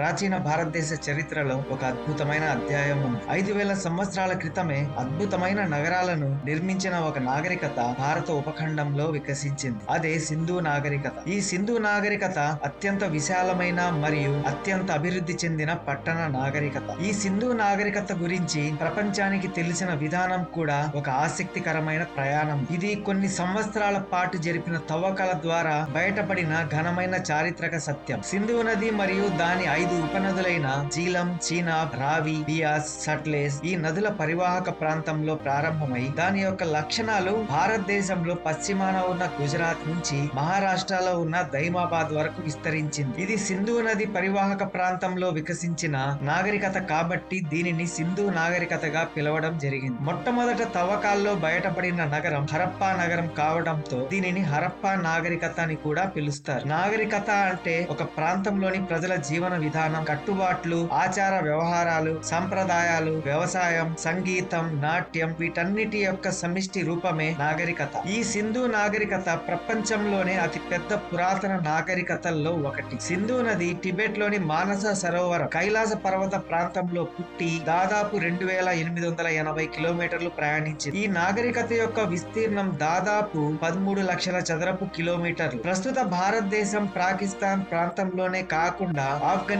ప్రాచీన భారతదేశ చరిత్రలో ఒక అద్భుతమైన అధ్యాయం ఉంది ఐదు వేల సంవత్సరాల క్రితమే అద్భుతమైన నగరాలను నిర్మించిన ఒక నాగరికత భారత ఉపఖండంలో వికసించింది. అదే సింధు నాగరికత. ఈ సింధు నాగరికత అత్యంత విశాలమైన మరియు అత్యంత అభివృద్ధి చెందిన పట్టణ నాగరికత. ఈ సింధు నాగరికత గురించి ప్రపంచానికి తెలిసిన విధానం కూడా ఒక ఆసక్తికరమైన ప్రయాణం. ఇది కొన్ని సంవత్సరాల పాటు జరిపిన తవ్వకాల ద్వారా బయటపడిన ఘనమైన చారిత్రక సత్యం. సింధు నది మరియు దాని ఐదు ఉపనదులైన జీలం చీనాబ్ రావి బియాస్ సట్లేస్ ఈ నదుల పరివాహక ప్రాంతంలో ప్రారంభమై దాని యొక్క లక్షణాలు భారతదేశంలో పశ్చిమాన ఉన్న గుజరాత్ నుంచి మహారాష్ట్రలో ఉన్న దైమాబాద్ వరకు విస్తరించింది. ఇది సింధు నది పరివాహక ప్రాంతంలో వికసించిన నాగరికత కాబట్టి దీనిని సింధు నాగరికతగా పిలవడం జరిగింది. మొట్టమొదట తవ్వకాల్లో బయటపడిన నగరం హరప్పా నగరం కావడంతో దీనిని హరప్పా నాగరికత అని కూడా పిలుస్తారు. నాగరికత అంటే ఒక ప్రాంతంలోని ప్రజల జీవన విధానం కట్టుబాట్లు ఆచార వ్యవహారాలు సంప్రదాయాలు వ్యవసాయం సంగీతం నాట్యం వీటన్నిటి యొక్క సమిష్టి రూపమే నాగరికత. ఈ సింధు నాగరికత ప్రపంచంలోనే అతి పెద్ద పురాతన నాగరికతల్లో ఒకటి. సింధు నది టిబెట్లోని మానస సరోవరం కైలాస పర్వత ప్రాంతంలో పుట్టి దాదాపు రెండు వేల ఎనిమిది వందల ఎనభై కిలోమీటర్లు ప్రయాణించింది. ఈ నాగరికత యొక్క విస్తీర్ణం దాదాపు పదమూడు లక్షల చదరపు కిలోమీటర్లు. ప్రస్తుత భారతదేశం పాకిస్తాన్ ప్రాంతంలోనే కాకుండా ఆఫ్ఘనిస్తాన్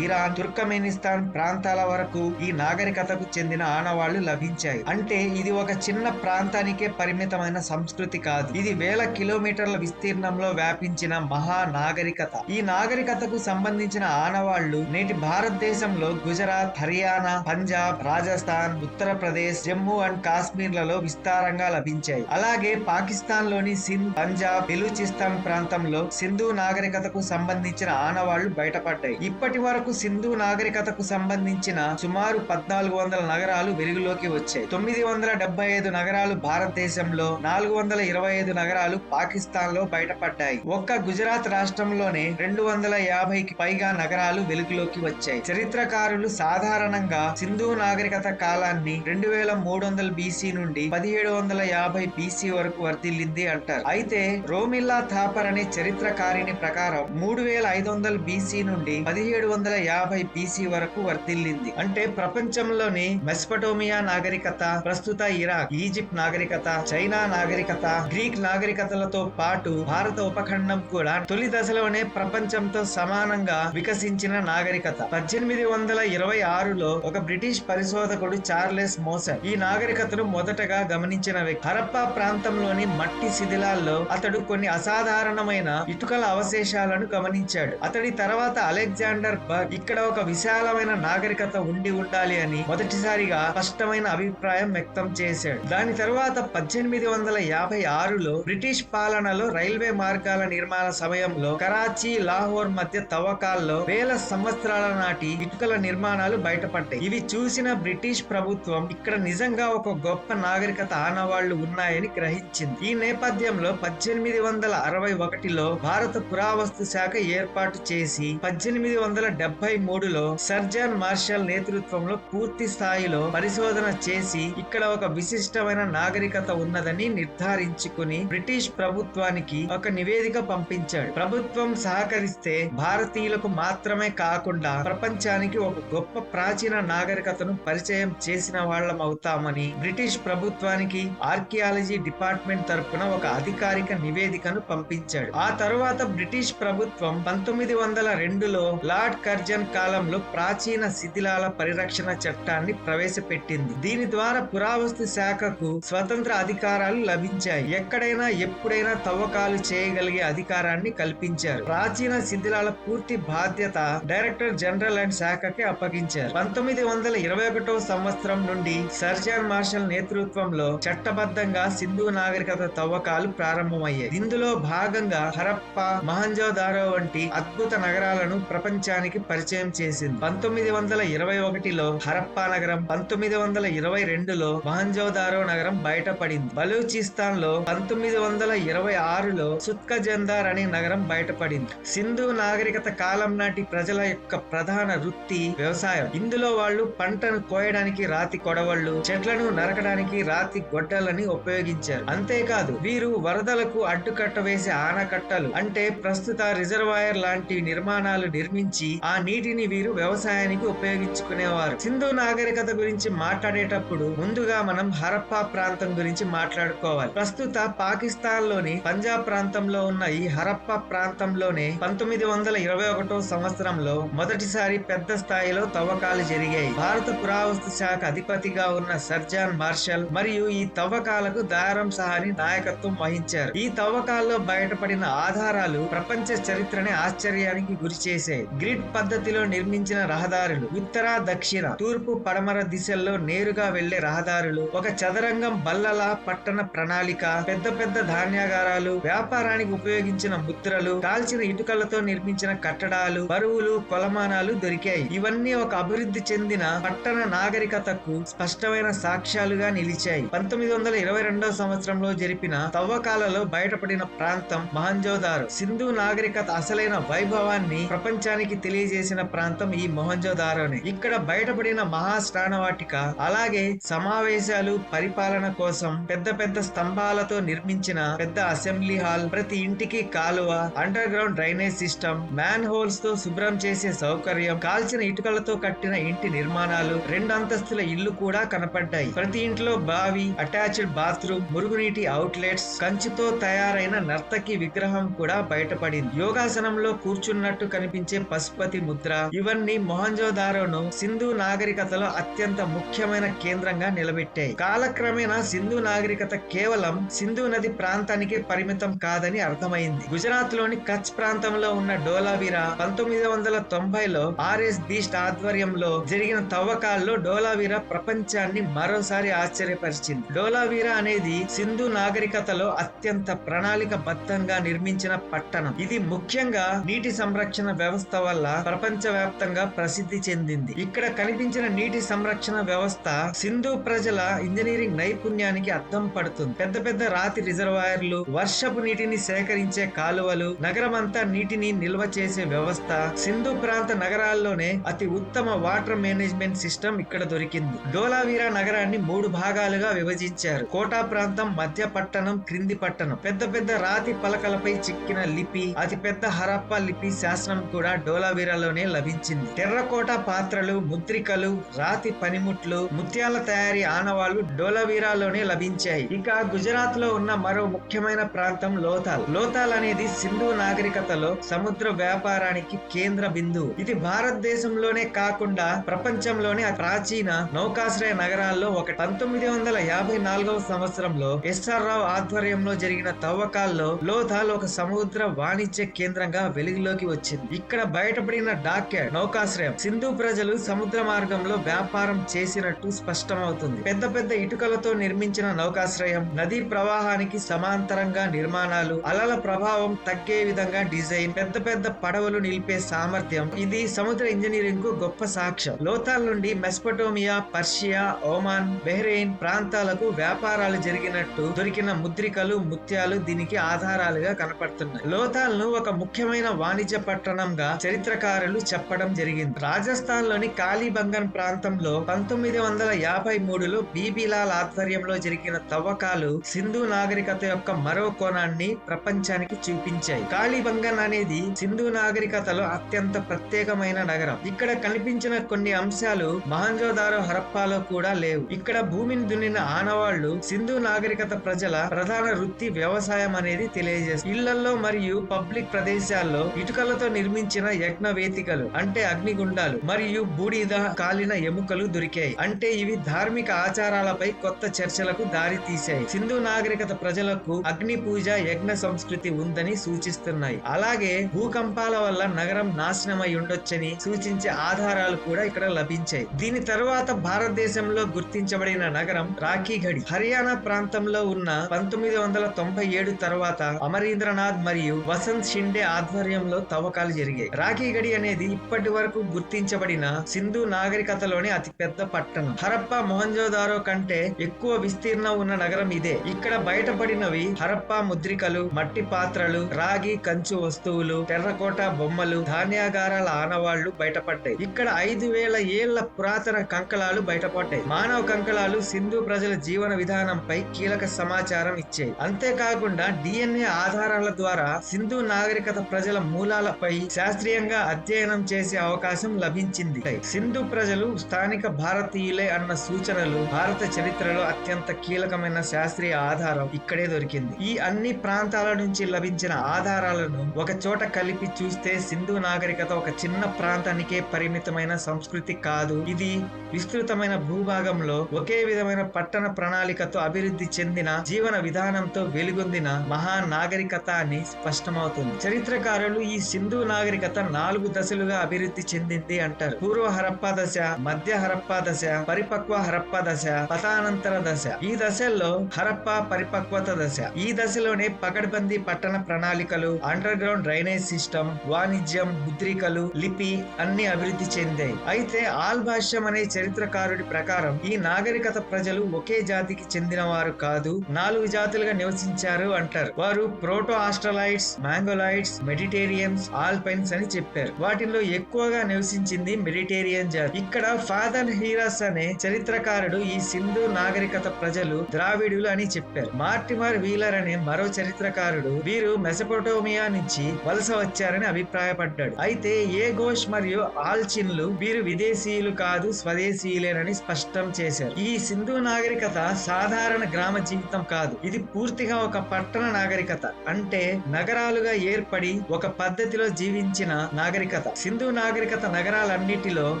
ఇరాన్ తుర్కమెనిస్తాన్ ప్రాంతాల వరకు ఈ నాగరికతకు చెందిన ఆనవాళ్ళు లభించాయి. అంటే ఇది ఒక చిన్న ప్రాంతానికే పరిమితమైన సంస్కృతి కాదు. ఇది వేల కిలోమీటర్ల విస్తీర్ణంలో వ్యాపించిన మహా నాగరికత. ఈ నాగరికతకు సంబంధించిన ఆనవాళ్ళు నేటి భారతదేశంలో గుజరాత్ హర్యానా పంజాబ్ రాజస్థాన్ ఉత్తరప్రదేశ్ జమ్మూ అండ్ కాశ్మీర్లలో విస్తారంగా లభించాయి. అలాగే పాకిస్తాన్లోని సింధ్ పంజాబ్ బెలూచిస్తాన్ ప్రాంతంలో సింధు నాగరికతకు సంబంధించిన ఆనవాళ్ళు బయటపడ్డాయి. ఇప్పటి వరకు సింధు నాగరికతకు సంబంధించిన సుమారు పద్నాలుగు వందల నగరాలు వెలుగులోకి వచ్చాయి. తొమ్మిది వందల డెబ్బై ఐదు నగరాలు భారతదేశంలో నాలుగు వందల ఇరవై ఐదు నగరాలు పాకిస్తాన్లో బయటపడ్డాయి. ఒక్క గుజరాత్ రాష్ట్రంలోనే రెండు వందల యాభైకి పైగా నగరాలు వెలుగులోకి వచ్చాయి. చరిత్రకారులు సాధారణంగా సింధు నాగరికత కాలాన్ని రెండు వేల మూడు వందల బీసీ నుండి పదిహేడు వందల యాభై బీసీ వరకు వర్ధిల్లింది అంటారు. అయితే రోమిల్లా థాపర్ అనే చరిత్రకారిని ప్రకారం మూడు వేల ఐదు వందల బీసీ నుండి పదిహేడు వందల యాభై బీసీ వరకు వర్తిల్లింది. అంటే ప్రపంచంలోని మెస్పటోమియా నాగరికత ప్రస్తుత ఇరాక్ ఈజిప్ట్ నాగరికత చైనా నాగరికత గ్రీక్ నాగరికతలతో పాటు భారత ఉపఖండం కూడా తొలి దశలోనే ప్రపంచంతో సమానంగా వికసించిన నాగరికత. పద్దెనిమిది వందల ఇరవై ఆరులో ఒక బ్రిటిష్ పరిశోధకుడు చార్లెస్ మోసన్ ఈ నాగరికతను మొదటగా గమనించిన వ్యక్తి. హరప్పా ప్రాంతంలోని మట్టి శిథిలాల్లో అతడు కొన్ని అసాధారణమైన ఇటుకల అవశేషాలను గమనించాడు. అతడి తర్వాత అలెగ్జాండర్ బర్గ్ ఇక్కడ ఒక విశాలమైన నాగరికత ఉండి ఉండాలి అని మొదటిసారిగా స్పష్టమైన అభిప్రాయం వ్యక్తం చేశాడు. దాని తరువాత పద్దెనిమిది వందల యాభై ఆరులో బ్రిటిష్ పాలనలో రైల్వే మార్గాల నిర్మాణ సమయంలో కరాచీ లాహోర్ మధ్య తవ్వకాల్లో వేల సంవత్సరాల నాటి ఇటుకల నిర్మాణాలు బయటపడ్డాయి. ఇవి చూసిన బ్రిటిష్ ప్రభుత్వం ఇక్కడ నిజంగా ఒక గొప్ప నాగరికత ఆనవాళ్ళు ఉన్నాయని గ్రహించింది. ఈ నేపథ్యంలో పద్దెనిమిది వందల అరవై ఒకటిలో భారత పురావస్తు శాఖ ఏర్పాటు చేసి పద్దెనిమిది వందల డెబ్బై మూడులో సర్జన్ మార్షల్ నేతృత్వంలో పూర్తి స్థాయిలో పరిశోధన చేసి ఇక్కడ ఒక విశిష్టమైన నాగరికత ఉన్నదని నిర్ధారించుకుని బ్రిటిష్ ప్రభుత్వానికి ఒక నివేదిక పంపించాడు. ప్రభుత్వం సహకరిస్తే భారతీయులకు మాత్రమే కాకుండా ప్రపంచానికి ఒక గొప్ప ప్రాచీన నాగరికతను పరిచయం చేసిన వాళ్ళం అవుతామని బ్రిటిష్ ప్రభుత్వానికి ఆర్కియాలజీ డిపార్ట్మెంట్ తరపున ఒక అధికారిక నివేదికను పంపించాడు. ఆ తరువాత బ్రిటిష్ ప్రభుత్వం పంతొమ్మిది వందల రెండులో లార్డ్ కర్జన్ కాలంలో ప్రాచీన శిథిలాల పరిరక్షణ చట్టాన్ని ప్రవేశపెట్టింది. దీని ద్వారా పురావస్తు శాఖకు స్వతంత్ర అధికారాలు లభించాయి. ఎక్కడైనా ఎప్పుడైనా తవ్వకాలు చేయగలిగే అధికారాన్ని కల్పించారు. ప్రాచీన శిథిలాల పూర్తి బాధ్యత డైరెక్టర్ జనరల్ అండ్ శాఖకి అప్పగించారు. పంతొమ్మిది వందల ఇరవై ఒకటో సంవత్సరం నుండి సర్జన్ మార్షల్ నేతృత్వంలో చట్టబద్ధంగా సింధు నాగరికత తవ్వకాలు ప్రారంభమయ్యాయి. ఇందులో భాగంగా హరప్ప మహంజోదారో వంటి అద్భుత నగరాలను ప్రపంచ ప్రపంచానికి పరిచయం చేసింది. పంతొమ్మిది వందల ఇరవై ఒకటిలో హరప్పా నగరం పంతొమ్మిది వందల ఇరవై రెండులో మహంజోదారో నగరం బయటపడింది. బలూచిస్తాన్లో పంతొమ్మిది వందల ఇరవై ఆరులో సుత్కజందార్ అనే నగరం బయటపడింది. సింధు నాగరికత కాలం నాటి ప్రజల యొక్క ప్రధాన వృత్తి వ్యవసాయం. ఇందులో వాళ్ళు పంటను కోయడానికి రాతి కొడవళ్ళు చెట్లను నరకడానికి రాతి గొడ్డలని ఉపయోగించారు. అంతేకాదు వీరు వరదలకు అడ్డుకట్ట వేసే ఆనకట్టలు అంటే ప్రస్తుత రిజర్వాయర్ లాంటి నిర్మాణాలు నిర్మించి నిర్మించి ఆ నీటిని వీరు వ్యవసాయానికి ఉపయోగించుకునేవారు. సింధు నాగరికత గురించి మాట్లాడేటప్పుడు ముందుగా మనం హరప్పా ప్రాంతం గురించి మాట్లాడుకోవాలి. ప్రస్తుత పాకిస్తాన్లోని పంజాబ్ ప్రాంతంలో ఉన్న ఈ హరప్పా ప్రాంతంలోనే పంతొమ్మిది వందల ఇరవై ఒకటో సంవత్సరంలో మొదటిసారి పెద్ద స్థాయిలో తవ్వకాలు జరిగాయి. భారత పురావస్తు శాఖ అధిపతిగా ఉన్న సర్జాన్ మార్షల్ మరియు ఈ తవ్వకాలకు దారం సహాని నాయకత్వం వహించారు. ఈ తవ్వకాల్లో బయటపడిన ఆధారాలు ప్రపంచ చరిత్రని ఆశ్చర్యానికి గురి చేశాయి గ్రిడ్ పద్ధతిలో నిర్మించిన రహదారులు ఉత్తర దక్షిణ తూర్పు పడమర దిశల్లో నేరుగా వెళ్ళే రహదారులు ఒక చదరంగం బల్లల పట్టణ ప్రణాళిక పెద్ద పెద్ద ధాన్యాగారాలు వ్యాపారానికి ఉపయోగించిన ముద్రలు కాల్చిన ఇటుకలతో నిర్మించిన కట్టడాలు బరువులు కొలమానాలు దొరికాయి. ఇవన్నీ ఒక అభివృద్ధి చెందిన పట్టణ నాగరికతకు స్పష్టమైన సాక్ష్యాలుగా నిలిచాయి. పంతొమ్మిది వందల ఇరవై రెండవ సంవత్సరంలో జరిపిన తవ్వకాలలో బయటపడిన ప్రాంతం మహంజోదారు. సింధు నాగరికత అసలైన వైభవాన్ని ప్రపంచానికి తెలియజేసిన ప్రాంతం ఈ మొహంజోదారోనే. ఇక్కడ బయటపడిన మహాస్నానవాటిక అలాగే సమావేశాలు పరిపాలన కోసం పెద్ద పెద్ద స్తంభాలతో నిర్మించిన పెద్ద అసెంబ్లీ హాల్ ప్రతి ఇంటికి కాలువ under ground drainage system man హోల్స్తో శుభ్రం చేసే సౌకర్యం కాల్చిన ఇటుకలతో కట్టిన ఇంటి నిర్మాణాలు రెండు అంతస్తుల ఇల్లు కూడా కనపడ్డాయి. ప్రతి ఇంట్లో బావి అటాచ్డ్ బాత్రూమ్ మురుగునీటి అవుట్లెట్స్ కంచుతో తయారైన నర్తకి విగ్రహం కూడా బయటపడింది. యోగాసనంలో కూర్చున్నట్టు కనిపించే పశుపతి ముద్ర. ఇవన్నీ మొహంజోదారోను సింధు నాగరికతలో అత్యంత ముఖ్యమైన కేంద్రంగా నిలబెట్టాయి. కాలక్రమేణా సింధు నాగరికత కేవలం సింధు నది ప్రాంతానికి పరిమితం కాదని అర్థమైంది. గుజరాత్లోని కచ్ ప్రాంతంలో ఉన్న డోలావీరా పంతొమ్మిది వందల తొంభైలో ఆర్ఎస్ బీస్ట్ ఆధ్వర్యంలో జరిగిన తవ్వకాల్లో డోలావీరా ప్రపంచాన్ని మరోసారి ఆశ్చర్యపరిచింది. డోలావీరా అనేది సింధు నాగరికతలో అత్యంత ప్రణాళిక బద్ధంగా నిర్మించిన పట్టణం. ఇది ముఖ్యంగా నీటి సంరక్షణ వ్యవస్థ వల్ల ప్రపంచ వ్యాప్తంగా ప్రసిద్ధి చెందింది. ఇక్కడ కనిపించిన నీటి సంరక్షణ వ్యవస్థ సింధు ప్రజల ఇంజనీరింగ్ నైపుణ్యానికి అద్దం పడుతుంది. పెద్ద పెద్ద రాతి రిజర్వాయర్లు వర్షపు నీటిని సేకరించే కాలువలు నగరమంతా నీటిని నిల్వ చేసే వ్యవస్థ సింధు ప్రాంత నగరాల్లోనే అతి ఉత్తమ వాటర్ మేనేజ్మెంట్ సిస్టమ్ ఇక్కడ దొరికింది. డోలావీరా నగరాన్ని మూడు భాగాలుగా విభజించారు. కోటా ప్రాంతం మధ్య పట్టణం క్రింది పట్టణం. పెద్ద పెద్ద రాతి పలకలపై చిక్కిన లిపి అతి పెద్ద హరప్పా లిపి శాసనం కూడా డోలావీరాలోనే లభించింది. టెర్రకోట పాత్రలు ముద్రికలు రాతి పనిముట్లు ముత్యాల తయారీ ఆనవాళ్ళు డోలావీరాలోనే లభించాయి. ఇక గుజరాత్లో ఉన్న మరో ముఖ్యమైన ప్రాంతం లోతాల్. లోతాల్ అనేది సింధు నాగరికతలో సముద్ర వ్యాపారానికి కేంద్ర బిందువు. ఇది భారతదేశంలోనే కాకుండా ప్రపంచంలోనే ప్రాచీన నౌకాశ్రయ నగరాల్లో ఒకటి. పంతొమ్మిది వందల యాభై నాలుగవ సంవత్సరంలో ఎస్ఆర్ రావు ఆధ్వర్యంలో జరిగిన తవ్వకాల్లో లోథాల్ ఒక సముద్ర వాణిజ్య కేంద్రంగా వెలుగులోకి వచ్చింది. ఇక్కడ బయటపడిన డాక్యార్డ్ నౌకాశ్రయం సింధు ప్రజలు సముద్ర మార్గంలో వ్యాపారం చేసినట్టు స్పష్టమవుతుంది. పెద్ద పెద్ద ఇటుకలతో నిర్మించిన నౌకాశ్రయం నదీ ప్రవాహానికి సమాంతరంగా నిర్మాణాలు అలల ప్రభావం తగ్గే విధంగా డిజైన్ పెద్ద పెద్ద పడవలు నిలిపే సామర్థ్యం ఇది సముద్ర ఇంజనీరింగ్కు గొప్ప సాక్ష్యం. లోతాల్ నుండి మెస్పటోమియా పర్షియా ఓమాన్ బెహ్రెయిన్ ప్రాంతాలకు వ్యాపారాలు జరిగినట్టు దొరికిన ముద్రికలు ముత్యాలు దీనికి ఆధారాలుగా కనపడుతున్నాయి. లోతాల్ను ఒక ముఖ్యమైన వాణిజ్య పట్టణంగా చరిత్రకారులు చెప్పడం జరిగింది. రాజస్థాన్లోని కాళీబంగన్ ప్రాంతంలో పంతొమ్మిది వందల యాభై మూడులో బీబీలాల్ ఆధ్వర్యంలో జరిగిన తవ్వకాలు సింధు నాగరికత యొక్క మరో కోణాన్ని ప్రపంచానికి చూపించాయి. కాళీబంగన్ అనేది సింధు నాగరికతలో అత్యంత ప్రత్యేకమైన నగరం. ఇక్కడ కనిపించిన కొన్ని అంశాలు మహంజోదారో హరప్పాలో కూడా లేవు. ఇక్కడ భూమిని దున్నిన ఆనవాళ్ళు సింధు నాగరికత ప్రజల ప్రధాన వృత్తి వ్యవసాయం అనేది తెలియజేస్తుంది ఇళ్ళలో మరియు పబ్లిక్ ప్రదేశాల్లో ఇటుకలతో నిర్మించిన యజ్ఞ వేదికలు అంటే అగ్నిగుండాలు మరియు బూడిద కాలిన ఎముకలు దొరికాయి. అంటే ఇవి ధార్మిక ఆచారాలపై కొత్త చర్చలకు దారి తీశాయి. సింధు నాగరికత ప్రజలకు అగ్ని పూజ యజ్ఞ సంస్కృతి ఉందని సూచిస్తున్నాయి. అలాగే భూకంపాల వల్ల నగరం నాశనమై ఉండొచ్చని సూచించే ఆధారాలు కూడా ఇక్కడ లభించాయి. దీని తరువాత భారతదేశంలో గుర్తించబడిన నగరం రాఖీగఢి. హర్యానా ప్రాంతంలో ఉన్న పంతొమ్మిది వందల తొంభై ఏడు తర్వాత అమరీంద్రనాథ్ మరియు వసంత్ షిండే ఆధ్వర్యంలో తవ్వకాలు జరిగాయి. రాఖీగఢి అనేది ఇప్పటి వరకు గుర్తించబడిన సింధు నాగరికతలోని అతి పెద్ద పట్టణం. హరప్ప మొహంజోదారో కంటే ఎక్కువ విస్తీర్ణం ఉన్న నగరం ఇదే. ఇక్కడ బయటపడినవి హరప్ప ముద్రికలు మట్టి పాత్రలు రాగి కంచు వస్తువులు టెర్రకోట బొమ్మలు ధాన్యాగారాల ఆనవాళ్ళు బయటపడ్డాయి. ఇక్కడ ఐదు వేల ఏళ్ళ పురాతన కంకళాలు బయటపడ్డాయి. మానవ కంకళాలు సింధు ప్రజల జీవన విధానంపై కీలక సమాచారం ఇచ్చాయి. అంతేకాకుండా డిఎన్ఏ ఆధారాల ద్వారా సింధు నాగరికత ప్రజల మూలాలపై శాస్త్రీయ శాస్త్రీయంగా అధ్యయనం చేసే అవకాశం లభించింది. సింధు ప్రజలు స్థానిక భారతీయులే అన్న సూచనలు భారత చరిత్రలో అత్యంత కీలకమైన శాస్త్రీయ ఆధారం ఇక్కడే దొరికింది. ఈ అన్ని ప్రాంతాల నుంచి లభించిన ఆధారాలను ఒక చోట కలిపి చూస్తే సింధు నాగరికత ఒక చిన్న ప్రాంతానికే పరిమితమైన సంస్కృతి కాదు. ఇది విస్తృతమైన భూభాగంలో ఒకే విధమైన పట్టణ ప్రణాళికతో అభివృద్ధి చెందిన జీవన విధానంతో వెలుగొందిన మహా నాగరికత అని స్పష్టమవుతుంది. చరిత్రకారులు ఈ సింధు నాగరికత నాలుగు దశలుగా అభివృద్ధి చెందింది అంటారు. పూర్వ హరప్పా దశ మధ్య హరప్పా దశ పరిపక్వ హరప్పా దశ పతానంతర దశ. ఈ దశల్లో హరప్పా పరిపక్వత దశ. ఈ దశలోనే పకడ్బందీ పట్టణ ప్రణాళికలు అండర్ గ్రౌండ్ డ్రైనేజ్ సిస్టమ్ వాణిజ్యం ముద్రికలు లిపి అన్ని అభివృద్ధి చెందాయి. అయితే ఆల్ భాష్యం అనే చరిత్రకారుడి ప్రకారం ఈ నాగరికత ప్రజలు ఒకే జాతికి చెందిన వారు కాదు నాలుగు జాతులుగా నివసించారు అంటారు. వారు ప్రోటో ఆస్ట్రలైట్స్ మ్యాంగోలైట్స్ మెడిటేరియన్స్ ఆల్పైన్స్ అని చెప్పారు. వాటిల్లో ఎక్కువగా నివసించింది మెడిటేరియన్ జాతి. ఇక్కడ ఫాదర్ హీరాస్ అనే చరిత్రకారుడు ఈ సింధు నాగరికత ప్రజలు ద్రావిడులు అని చెప్పారు. మార్టిమర్ వీలర్ అనే మరో చరిత్రకారుడు వీరు మెసపోటోమియా నుంచి వలస వచ్చారని అభిప్రాయపడ్డాడు. అయితే ఏ ఘోష్ మరియు ఆల్చిన్లు వీరు విదేశీయులు కాదు స్వదేశీయులేనని స్పష్టం చేశారు. ఈ సింధు నాగరికత సాధారణ గ్రామ జీవితం కాదు. ఇది పూర్తిగా ఒక పట్టణ నాగరికత. అంటే నగరాలుగా ఏర్పడి ఒక పద్ధతిలో జీవించిన నాగరికత. సింధు నాగరికత నగరాలన్నిటిలో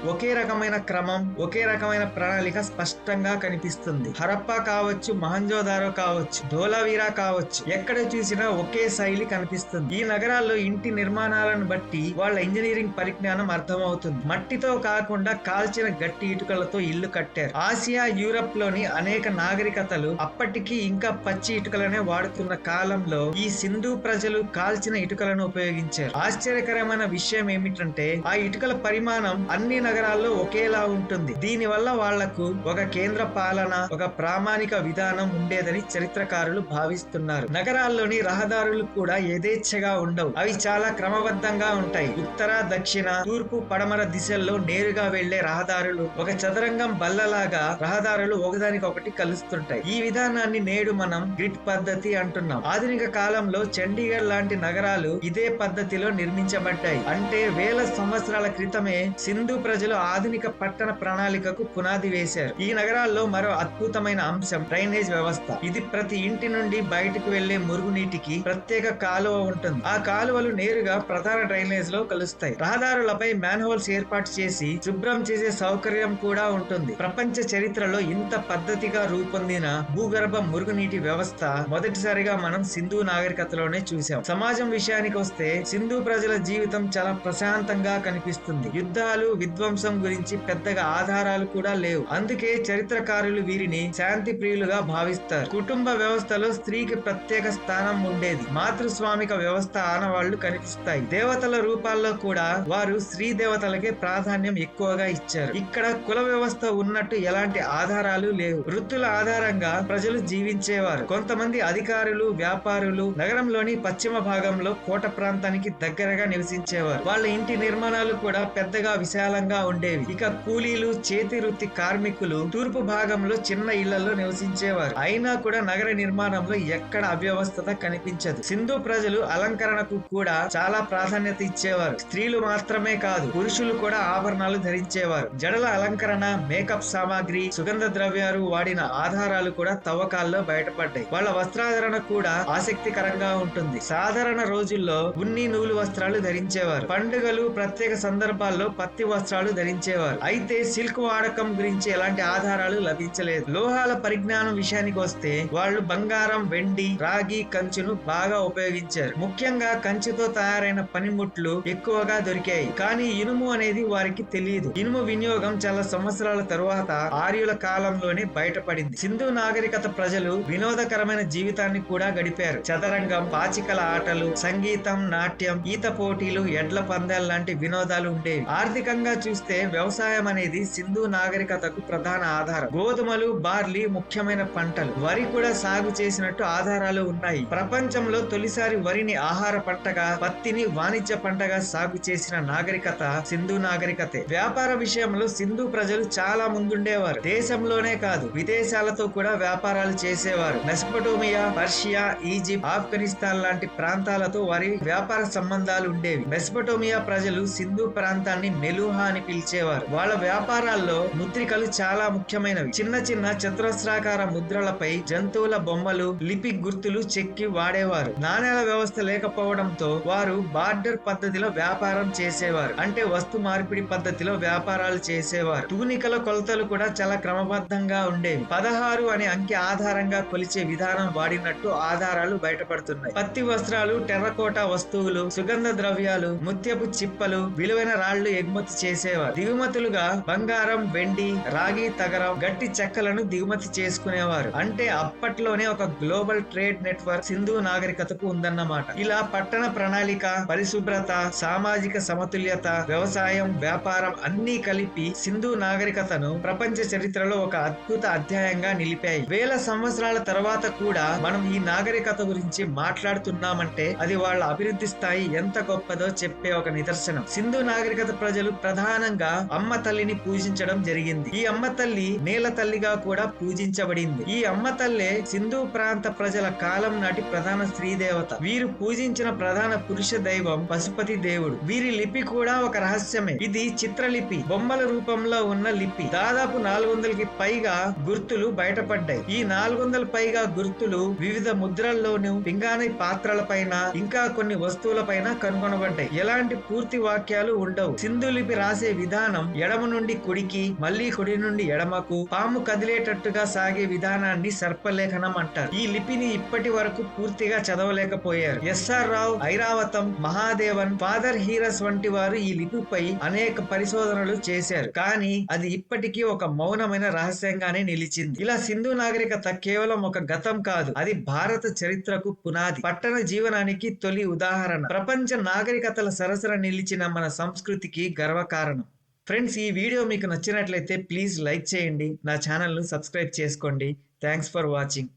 ఒకే రకమైన క్రమం ఒకే రకమైన ప్రణాళిక స్పష్టంగా కనిపిస్తుంది. హరప్పా కావచ్చు మహంజోదారో కావచ్చు ధోలావీరా కావచ్చు ఎక్కడ చూసినా ఒకే శైలి కనిపిస్తుంది. ఈ నగరాల్లో ఇంటి నిర్మాణాలను బట్టి వాళ్ళ ఇంజనీరింగ్ పరిజ్ఞానం అర్థమవుతుంది. మట్టితో కాకుండా కాల్చిన గట్టి ఇటుకలతో ఇల్లు కట్టారు. ఆసియా యూరప్లోని అనేక నాగరికతలు అప్పటికి ఇంకా పచ్చి ఇటుకలనే వాడుతున్న కాలంలో ఈ సింధు ప్రజలు కాల్చిన ఇటుకలను ఉపయోగించారు. ఆశ్చర్యకరమైన విషయం ఏమిటంటే ఆ ఇటుకల పరిమాణం అన్ని నగరాల్లో ఒకేలా ఉంటుంది. దీని వల్ల వాళ్ళకు ఒక కేంద్ర పాలన ఒక ప్రామాణిక విధానం ఉండేదని చరిత్రకారులు భావిస్తున్నారు. నగరాల్లోని రహదారులు కూడా యథేచ్ఛగా ఉండవు. అవి చాలా క్రమబద్ధంగా ఉంటాయి. ఉత్తర దక్షిణ తూర్పు పడమర దిశల్లో నేరుగా వెళ్ళే రహదారులు ఒక చదరంగం బల్లలాగా రహదారులు ఒకదానికొకటి కలుస్తుంటాయి. ఈ విధానాన్ని నేడు మనం గ్రిడ్ పద్ధతి అంటున్నాం. ఆధునిక కాలంలో చండీగఢ్ లాంటి నగరాలు ఇదే పద్ధతిలో నిర్మించబడ్డాయి. అంటే వేల సంవత్సరాల క్రితమే సింధు ప్రజలు ఆధునిక పట్టణ ప్రణాళికకు పునాది వేశారు. ఈ నగరాల్లో మరో అద్భుతమైన అంశం డ్రైనేజ్ వ్యవస్థ. ఇది ప్రతి ఇంటి నుండి బయటకు వెళ్ళే మురుగునీటికి ప్రత్యేక కాలువ ఉంటుంది. ఆ కాలువలు నేరుగా ప్రధాన డ్రైనేజ్లో కలుస్తాయి. రహదారులపై మ్యాన్ హోల్స్ ఏర్పాటు చేసి శుభ్రం చేసే సౌకర్యం కూడా ఉంటుంది. ప్రపంచ చరిత్రలో ఇంత పద్ధతిగా రూపొందిన భూగర్భ మురుగునీటి వ్యవస్థ మొదటిసారిగా మనం సింధు నాగరికతలోనే చూసాం సమాజం విషయానికి వస్తే సింధు ప్రజల జీవితం చాలా ప్రశాంతంగా కనిపిస్తుంది. యుద్ధాలు విధ్వంసం గురించి పెద్దగా ఆధారాలు కూడా లేవు. అందుకే చరిత్రకారులు వీరిని శాంతి ప్రియులుగా భావిస్తారు. కుటుంబ వ్యవస్థలో స్త్రీకి ప్రత్యేక స్థానం ఉండేది. మాతృస్వామిక వ్యవస్థ ఆనవాళ్ళు కనిపిస్తాయి. దేవతల రూపాల్లో కూడా వారు స్త్రీ దేవతలకే ప్రాధాన్యం ఎక్కువగా ఇచ్చారు. ఇక్కడ కుల వ్యవస్థ ఉన్నట్టు ఎలాంటి ఆధారాలు లేవు. వృత్తుల ఆధారంగా ప్రజలు జీవించేవారు. కొంతమంది అధికారులు వ్యాపారులు నగరంలోని పశ్చిమ భాగంలో కోట ప్రాంతానికి దగ్గరగా నివసించేవారు. వాళ్ళ ఇంటి నిర్మాణాలు కూడా పెద్దగా విశాలంగా ఉండేవి. ఇక కూలీలు చేతి వృత్తి కార్మికులు తూర్పు భాగంలో చిన్న ఇళ్ళలో నివసించేవారు. అయినా కూడా నగర నిర్మాణంలో ఎక్కడ అవ్యవస్థత కనిపించదు. సింధు ప్రజలు అలంకరణకు కూడా చాలా ప్రాధాన్యత ఇచ్చేవారు. స్త్రీలు మాత్రమే కాదు పురుషులు కూడా ఆభరణాలు ధరించేవారు. జడల అలంకరణ మేకప్ సామాగ్రి సుగంధ ద్రవ్యాలు వాడిన ఆధారాలు కూడా తవ్వకాల్లో బయటపడ్డాయి. వాళ్ళ వస్త్రాధరణ కూడా ఆసక్తికరంగా ఉంటుంది. సాధారణ రోజుల్లో ఉన్ని నూలు వస్త్రాలు ధరించే ధరించేవారు. పండుగలు ప్రత్యేక సందర్భాల్లో పత్తి వస్త్రాలు ధరించేవారు. అయితే సిల్క్ వాడకం గురించి ఎలాంటి ఆధారాలు లభించలేదు. లోహాల పరిజ్ఞానం విషయానికి వస్తే వాళ్ళు బంగారం వెండి రాగి కంచును బాగా ఉపయోగించారు. ముఖ్యంగా కంచుతో తయారైన పనిముట్లు ఎక్కువగా దొరికాయి. కానీ ఇనుము అనేది వారికి తెలియదు ఇనుము వినియోగం చాలా సంవత్సరాల తరువాత ఆర్యుల కాలంలోనే బయటపడింది. సింధు నాగరికత ప్రజలు వినోదకరమైన జీవితాన్ని కూడా గడిపారు. చదరంగం పాచికల ఆటలు సంగీతం నాట్యం ఈత పోటీలు ఎడ్ల పందాలు లాంటి వినోదాలు ఉండేవి. ఆర్థికంగా చూస్తే వ్యవసాయం అనేది సింధు నాగరికతకు ప్రధాన ఆధారం. గోధుమలు బార్లీ ముఖ్యమైన పంటలు. వరి కూడా సాగు చేసినట్టు ఆధారాలు ఉన్నాయి. ప్రపంచంలో తొలిసారి వరిని ఆహార పంటగా పత్తిని వాణిజ్య పంటగా సాగు చేసిన నాగరికత సింధు నాగరికతే. వ్యాపార విషయంలో సింధు ప్రజలు చాలా ముందుండేవారు. దేశంలోనే కాదు విదేశాలతో కూడా వ్యాపారాలు చేసేవారు. మెస్పటోమియా పర్షియా ఈజిప్ట్ ఆఫ్ఘనిస్తాన్ లాంటి ప్రాంతాలతో వారి వ్యాపార సంబంధాలు ఉండేవి. మెస్పటోమియా ప్రజలు సింధు ప్రాంతాన్ని మెలుహా అని పిలిచేవారు. వాళ్ళ వ్యాపారాల్లో ముద్రికలు చాలా ముఖ్యమైనవి. చిన్న చిన్న చతురస్రాకార ముద్రలపై జంతువుల బొమ్మలు లిపి గుర్తులు చెక్కి వాడేవారు. నాణేల వ్యవస్థ లేకపోవడంతో వారు బార్డర్ పద్ధతిలో వ్యాపారం చేసేవారు. అంటే వస్తు మార్పిడి పద్ధతిలో వ్యాపారాలు చేసేవారు. తూనికల కొలతలు కూడా చాలా క్రమబద్ధంగా ఉండేవి. పదహారు అనే అంకె ఆధారంగా కొలిచే విధానం వాడినట్టు ఆధారాలు బయటపడుతున్నాయి. పత్తి వస్త్రాలు టెర్రకోట వస్తువులు సుగంధ ద్రవ్యాలు ముత్యపు చిప్పలు విలువైన రాళ్ళు ఎగుమతి చేసేవారు. దిగుమతులుగా బంగారం వెండి రాగి తగరం గట్టి చెక్కలను దిగుమతి చేసుకునేవారు. అంటే అప్పట్లోనే ఒక గ్లోబల్ ట్రేడ్ నెట్వర్క్ సింధు నాగరికతకు ఉందన్నమాట. ఇలా పట్టణ ప్రణాళిక పరిశుభ్రత సామాజిక సమతుల్యత వ్యవసాయం వ్యాపారం అన్ని కలిపి సింధు నాగరికతను ప్రపంచ చరిత్రలో ఒక అద్భుత అధ్యాయంగా నిలిపాయి. వేల సంవత్సరాల తర్వాత కూడా మనం ఈ నాగరికత గురించి మాట్లాడుతున్నామంటే అది వాళ్ళ అభివృద్ధి స్థాయి ఎంత గొప్పదో చెప్పే ఒక నిదర్శనం. సింధు నాగరికత ప్రజలు ప్రధానంగా అమ్మ తల్లిని పూజించడం జరిగింది. ఈ అమ్మ తల్లి నేల తల్లిగా కూడా పూజించబడింది. ఈ అమ్మ తల్లే సింధు ప్రాంత ప్రజల కాలం నాటి ప్రధాన స్త్రీ దేవత. వీరు పూజించిన ప్రధాన పురుష దైవం పశుపతి దేవుడు. వీరి లిపి కూడా ఒక రహస్యమే. ఇది చిత్రలిపి. బొమ్మల రూపంలో ఉన్న లిపి. దాదాపు నాలుగు వందలకి పైగా గుర్తులు బయటపడ్డాయి. ఈ నాలుగు వందల పైగా గుర్తులు వివిధ ముద్రల్లోనూ పింగాణి పాత్రల పైన ఇంకా కొన్ని వస్తువుల పైన కనుగొనబడ్డాయి. ఎలాంటి పూర్తి వాక్యాలు ఉండవు. సింధు లిపి రాసే విధానం ఎడమ నుండి కుడికి మళ్ళీ కుడి నుండి ఎడమకు పాము కదిలేటట్టుగా సాగే విధానాన్ని సర్పలేఖనం అంటారు. ఈ లిపిని ఇప్పటి వరకు పూర్తిగా చదవలేకపోయారు. ఎస్ఆర్ రావు ఐరావతం మహాదేవన్ ఫాదర్ హీరస్ వంటి వారు ఈ లిపిపై అనేక పరిశోధనలు చేశారు. కానీ అది ఇప్పటికీ ఒక మౌనమైన రహస్యంగానే నిలిచింది. ఇలా సింధు నాగరికత కేవలం ఒక గతం కాదు అది భారత చరిత్రకు పునాది. పట్టణ జీవనానికి తొలి ఉదాహరణ. ప్రపంచ నాగరికత నాగరికతల సరసర నిలిచిన మన సంస్కృతికి గర్వకారణం ఫ్రెండ్స్ ఈ వీడియో మీకు నచ్చినట్లయితే ప్లీజ్ లైక్ చేయండి. నా ఛానల్ను సబ్స్క్రైబ్ చేసుకోండి. Thanks for watching